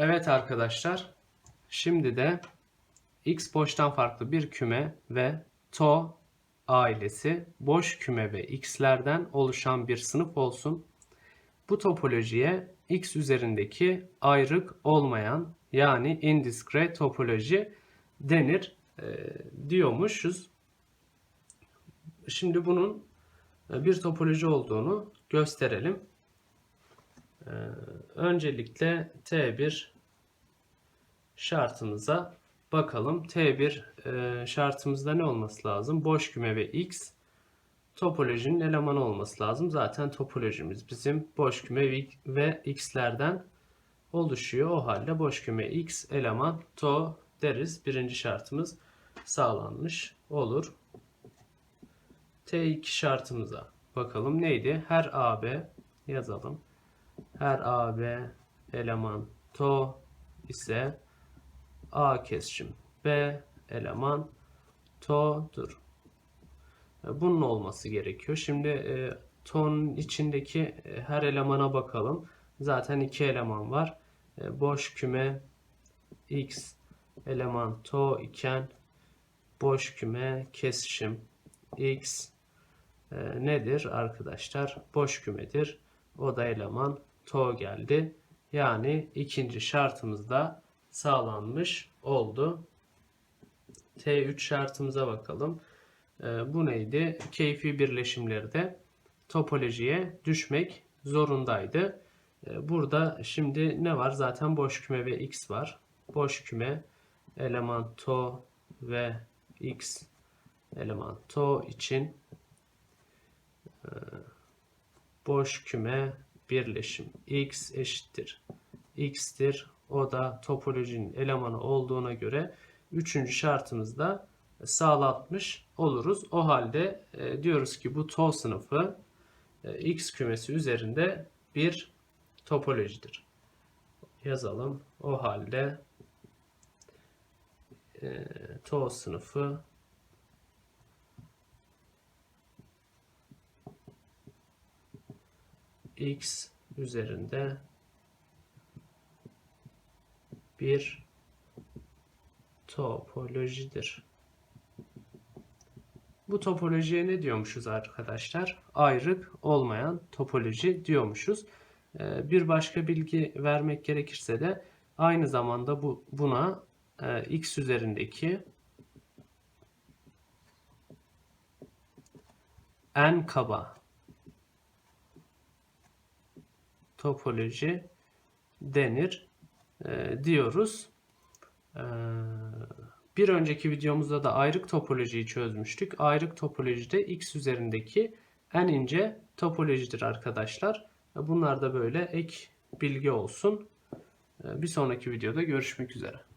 Evet arkadaşlar. Şimdi de X boştan farklı bir küme ve To ailesi boş küme ve X'lerden oluşan bir sınıf olsun. Bu topolojiye X üzerindeki ayrık olmayan yani indiscrete topoloji denir e, diyormuşuz. Şimdi bunun e, bir topoloji olduğunu gösterelim. E, öncelikle T1 şartımıza bakalım. T1 e, şartımızda ne olması lazım? Boş küme ve X topolojinin elemanı olması lazım. Zaten topolojimiz bizim boş küme ve X'lerden oluşuyor. O halde boş küme X eleman to deriz. Birinci şartımız sağlanmış olur. T2 şartımıza bakalım neydi? Her AB yazalım. Her AB eleman to ise A kesişim B eleman to'dur. E, Bunun olması gerekiyor. Şimdi e, to'nun içindeki e, her elemana bakalım. Zaten iki eleman var. E, boş küme x eleman to iken boş küme kesişim x e, nedir arkadaşlar? Boş kümedir. O da eleman to geldi. Yani ikinci şartımızda sağlanmış oldu. T3 şartımıza bakalım. E, bu neydi? Keyfi birleşimlerde topolojiye düşmek zorundaydı. E, burada şimdi ne var? Zaten boş küme ve x var. Boş küme eleman to ve x eleman to için e, boş küme birleşim x eşittir x'tir. O da topolojinin elemanı olduğuna göre üçüncü şartımızda sağlatmış oluruz. O halde e, diyoruz ki bu to sınıfı e, x kümesi üzerinde bir topolojidir. Yazalım. O halde e, to sınıfı x üzerinde bir topolojidir. Bu topolojiye ne diyormuşuz arkadaşlar? Ayrık olmayan topoloji diyormuşuz. Ee, Bir başka bilgi vermek gerekirse de aynı zamanda bu buna e, x üzerindeki en kaba topoloji denir e, diyoruz. E, bir önceki videomuzda da ayrık topolojiyi çözmüştük. Ayrık topolojide x üzerindeki en ince topolojidir arkadaşlar. Bunlar da böyle ek bilgi olsun. E, Bir sonraki videoda görüşmek üzere.